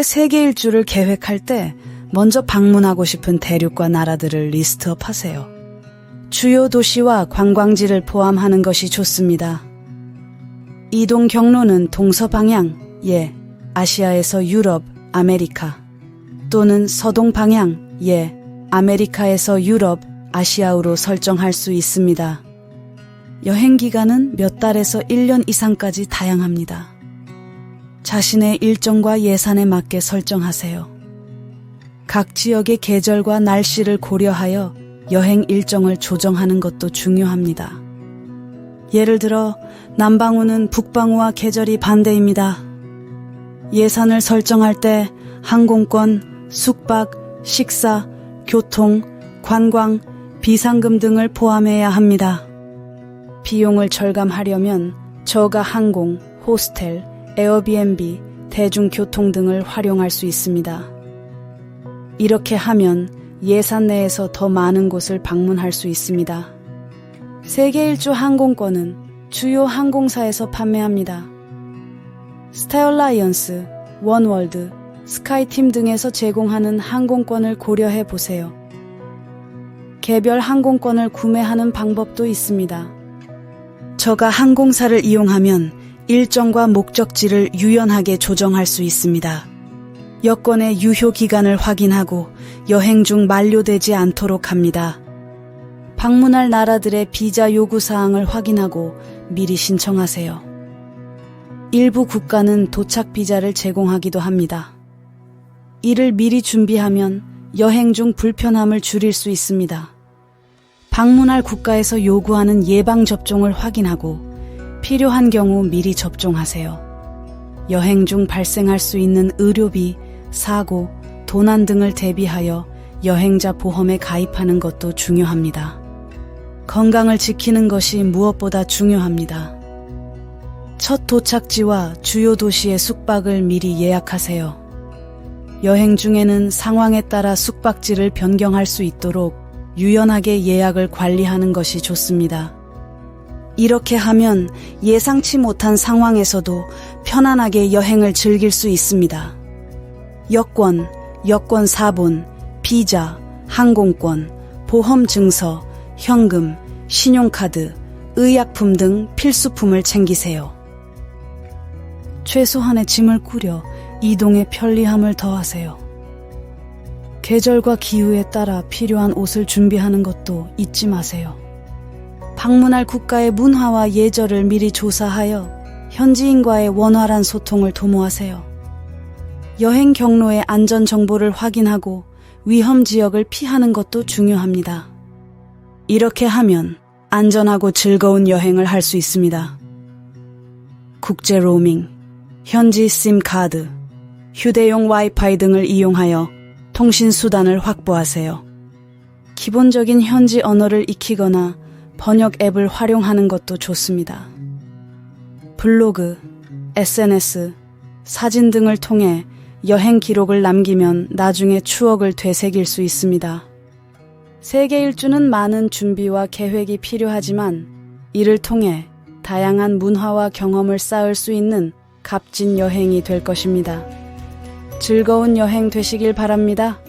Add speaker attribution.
Speaker 1: 세계 일 주를 계획할 때 먼저 방문하고 싶은 대륙과 나라들을 리스트업 하세요. 주요 도시와 관광지를 포함하는 것이 좋습니다. 이동 경로는 동서 방향, 예, 아시아에서 유럽, 아메리카, 또는 서동 방향, 예, 아메리카에서 유럽, 아시아로 설정할 수 있습니다. 여행 기간은 몇 달에서 1년 이상까지 다양합니다. 자신의 일정과 예산에 맞게 설정하세요. 각 지역의 계절과 날씨를 고려하여 여행 일정을 조정하는 것도 중요합니다. 예를 들어 남방우는 북방우와 계절이 반대입니다. 예산을 설정할 때 항공권, 숙박, 식사, 교통, 관광, 비상금 등을 포함해야 합니다. 비용을 절감하려면 저가 항공, 호스텔, 에어비앤비, 대중교통 등을 활용할 수 있습니다. 이렇게 하면 예산 내에서 더 많은 곳을 방문할 수 있습니다. 세계 일주 항공권은 주요 항공사에서 판매합니다. 스타일라이언스, 원월드, 스카이팀 등에서 제공하는 항공권을 고려해 보세요. 개별 항공권을 구매하는 방법도 있습니다. 저가 항공사를 이용하면 일정과 목적지를 유연하게 조정할 수 있습니다. 여권의 유효 기간을 확인하고 여행 중 만료되지 않도록 합니다. 방문할 나라들의 비자 요구 사항을 확인하고 미리 신청하세요. 일부 국가는 도착 비자를 제공하기도 합니다. 이를 미리 준비하면 여행 중 불편함을 줄일 수 있습니다. 방문할 국가에서 요구하는 예방접종을 확인하고 필요한 경우 미리 접종하세요. 여행 중 발생할 수 있는 의료비, 사고, 도난 등을 대비하여 여행자 보험에 가입하는 것도 중요합니다. 건강을 지키는 것이 무엇보다 중요합니다. 첫 도착지와 주요 도시의 숙박을 미리 예약하세요. 여행 중에는 상황에 따라 숙박지를 변경할 수 있도록 유연하게 예약을 관리하는 것이 좋습니다. 이렇게 하면 예상치 못한 상황에서도 편안하게 여행을 즐길 수 있습니다. 여권, 여권 사본, 비자, 항공권, 보험 증서, 현금, 신용카드, 의약품 등 필수품을 챙기세요. 최소한의 짐을 꾸려 이동의 편리함을 더하세요. 계절과 기후에 따라 필요한 옷을 준비하는 것도 잊지 마세요. 방문할 국가의 문화와 예절을 미리 조사하여 현지인과의 원활한 소통을 도모하세요. 여행 경로의 안전 정보를 확인하고 위험 지역을 피하는 것도 중요합니다. 이렇게 하면 안전하고 즐거운 여행을 할 수 있습니다. 국제 로밍, 현지 심 카드, 휴대용 와이파이 등을 이용하여 통신 수단을 확보하세요. 기본적인 현지 언어를 익히거나 번역 앱을 활용하는 것도 좋습니다. 블로그, SNS, 사진 등을 통해 여행 기록을 남기면 나중에 추억을 되새길 수 있습니다. 세계 일주는 많은 준비와 계획이 필요하지만 이를 통해 다양한 문화와 경험을 쌓을 수 있는 값진 여행이 될 것입니다. 즐거운 여행 되시길 바랍니다.